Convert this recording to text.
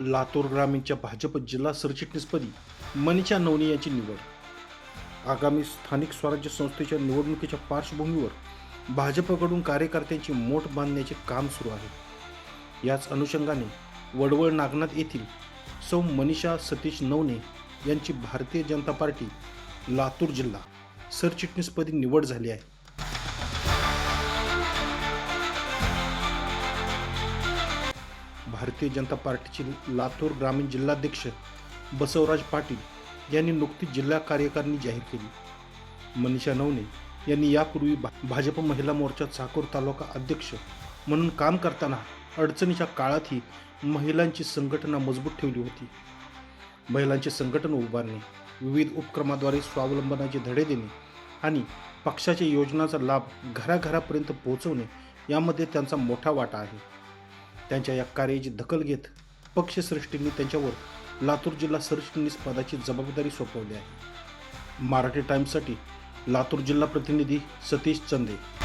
लातूर ग्रामीणच्या भाजप जिल्हा सरचिटणीसपदी मनीषा नवनी यांची निवड. आगामी स्थानिक स्वराज्य संस्थेच्या निवडणुकीच्या पार्श्वभूमीवर भाजपकडून कार्यकर्त्यांची मोठ बांधण्याचे काम सुरू आहे. याच अनुषंगाने वडवळ नागनाथ येथील सौ मनीषा सतीश नवने यांची भारतीय जनता पार्टी लातूर जिल्हा सरचिटणीसपदी निवड झाली आहे. भारतीय जनता पार्टीचे लातूर ग्रामीण जिल्हाध्यक्ष बसवराज पाटील यांनी नुकतीच जिल्हा कार्यकारिणी जाहीर केली. मनीषा नवने यांनी यापूर्वी भा- भाजप महिला मोर्चा चाकूर तालुका अध्यक्ष म्हणून काम करताना अडचणीच्या काळातही महिलांची संघटना मजबूत ठेवली होती. महिलांचे संघटन उभारणे विविध उपक्रमाद्वारे स्वावलंबनाचे धडे देणे आणि पक्षाच्या योजनांचा लाभ घराघरापर्यंत पोहोचवणे यामध्ये त्यांचा मोठा वाटा आहे. त्यांच्या या कार्याची दखल घेत पक्षश्रेष्ठींनी त्यांच्यावर लातूर जिल्हा सरचिटणीस पदाची जबाबदारी सोपवली आहे. मराठी टाइम्ससाठी लातूर जिल्हा प्रतिनिधी सतीश चंदे.